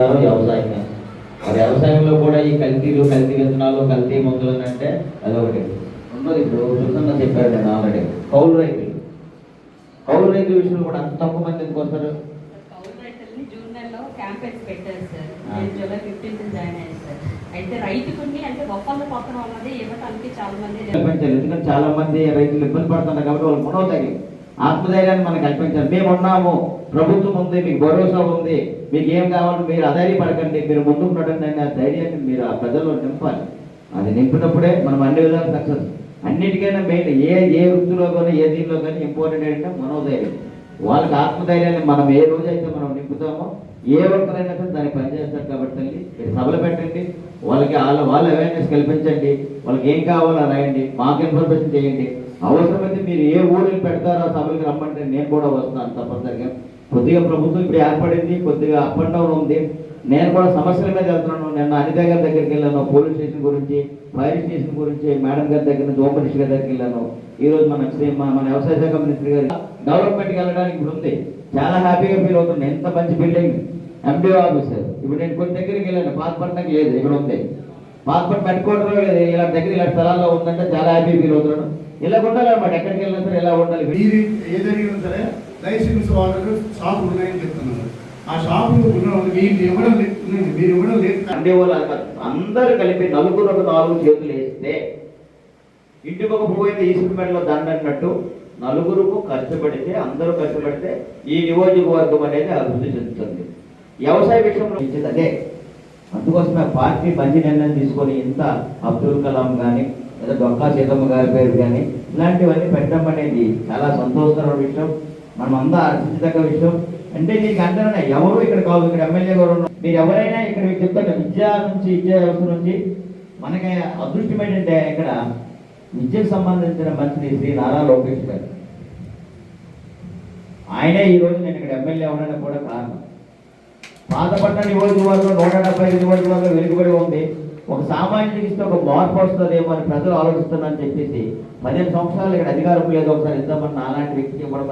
వ్యవసాయమే ఆ వ్యవసాయంలో కూడా ఈ కల్తీలు కల్తీ విత్తనాలు కల్తీ మందులు అంటే అదొకటి. రెండోది ఇప్పుడు చూస్తున్నా చెప్పారు నేను ఆల్రెడీ. కౌలు రైతులు. కౌలు రైతుల విషయంలో కూడా అంత తక్కువ మంది ఎందుకు వస్తారు? ఉన్నది ఎందుకంటే చాలా మంది రైతులు ఇబ్బంది పడుతున్నారు కాబట్టి వాళ్ళు మనోధైర్యం ఆత్మధైర్యాన్ని మనకు కల్పించాలి మేము ఉన్నాము ప్రభుత్వం ఉంది మీకు భరోసా ఉంది మీకు ఏం కావాలో మీరు అధైర్యపడకండి మీరు ముందుకు నడండి ఆ ధైర్యాన్ని మీరు ఆ ప్రజల్లో నింపాలి. అది నింపినప్పుడే మనం అన్ని విధాలు సక్సెస్. అన్నిటికైనా మెయిన్ ఏ ఏ వృత్తిలో కానీ ఏ దీనిలో కానీ ఇంపార్టెంట్ ఏంటంటే మనోధైర్యం. వాళ్ళకి ఆత్మధైర్యాన్ని మనం ఏ రోజైతే మనం నింపుతామో ఏ ఒక్కరైనా సరే దాన్ని పనిచేస్తారు కాబట్టి తల్లి మీరు సభలు పెట్టండి వాళ్ళకి వాళ్ళ వాళ్ళు అవేర్నెస్ కల్పించండి. వాళ్ళకి ఏం కావాలో రాయండి. మాకు ఇన్ఫర్మేషన్ చేయండి. అవసరమైతే మీరు ఏ ఊరిని పెడతారో సభలకు రమ్మంటే నేను కూడా వస్తాను తప్పనిసరిగా. కొద్దిగా ప్రభుత్వం ఇప్పుడు ఏర్పడింది కొద్దిగా అప్ అండ్ డౌన్ ఉంది. నేను కూడా సమస్యల మీద వెళ్తున్నాను. నిన్న అనిత గారి దగ్గరికి వెళ్ళాను పోలీస్ స్టేషన్ గురించి ఫైర్ స్టేషన్ గురించి మేడం గారి దగ్గర నుంచి హోమ్ మినిస్టర్ గారి దగ్గరికి వెళ్ళాను. ఈ రోజు మన మన వ్యవసాయ శాఖ మినిస్టర్ గారు డెవలప్మెంట్కి వెళ్ళడానికి ఇప్పుడు ఉంది. చాలా హ్యాపీగా ఫీల్ అవుతుంది ఎంత మంచి బిల్డింగ్ ఎండిఓ ఆఫీసర్. ఇప్పుడు నేను కొన్ని దగ్గరికి వెళ్ళాను పాతపట్నంకి లేదు ఇక్కడ ఉంది. పాస్పోర్ట్ పెట్టుకోవడం లేదు ఇలా దగ్గర ఇలా స్థలాల్లో ఉందంటే చాలా హ్యాపీ ఫీల్ అవుతున్నాను ఇలా ఉండాలి అన్నమాట ఎక్కడికి వెళ్ళినా సరే ఇలా ఉండాలి. మీరు ఏ జరిగినా సరే లైసెన్స్ వాళ్ళకు షాపులు ఉన్నాయని చెప్తున్నారు ఆ షాపులు ఉన్న వాళ్ళు మీరు ఇవ్వడం లేదు మీరు ఇవ్వడం లేదు అంటే వాళ్ళు అందరూ కలిపి నలుగురు ఒక నాలుగు చేతులు వేస్తే ఇంటికి ఒక పువ్వు అయితే ఈసుకుమెడలో దండ అన్నట్టు నలుగురుకు కష్టపడితే అందరూ కష్టపడితే ఈ నియోజకవర్గం అనేది అభివృద్ధి చెందుతుంది. వ్యవసాయ విషయంలో ఇచ్చేది అదే. అందుకోసమే పార్టీ మంచి నిర్ణయం తీసుకొని ఇంత అబ్దుల్ కలాం కానీ లేదా డొక్కా సీతమ్మ గారి పేరు కానీ ఇలాంటివన్నీ పెట్టడం అనేది చాలా సంతోషకరమైన విషయం. మనం అందరూ హర్షించదగ్గ విషయం. అంటే నీకు అంటారనే ఎవరు ఇక్కడ కాదు ఇక్కడ ఎమ్మెల్యే గారు మీరు ఎవరైనా ఇక్కడ మీకు చెప్తారు విద్య నుంచి విద్యా వ్యవస్థ నుంచి మనకి అదృష్టం ఏంటంటే ఇక్కడ విద్యకు సంబంధించిన మంత్రి శ్రీ నారా లోకేష్ గారు. ఆయనే ఈ నేను ఇక్కడ ఎమ్మెల్యే అవ్వడానికి కూడా కారణం. పాతపట్నం నియోజకవర్గం నూట డెబ్బై ఐదు నియోజకవర్గం వెలుగుబడి ఉంది. ఒక సామాన్యుడికి ఇస్తే ఒక మార్పు వస్తుందేమో అని ప్రజలు ఆలోచిస్తున్నారని చెప్పేసి పదిహేను సంవత్సరాలు ఇక్కడ అధికారం లేదు. ఒకసారి ఇద్దామని అలాంటి వ్యక్తికి ఇవ్వడం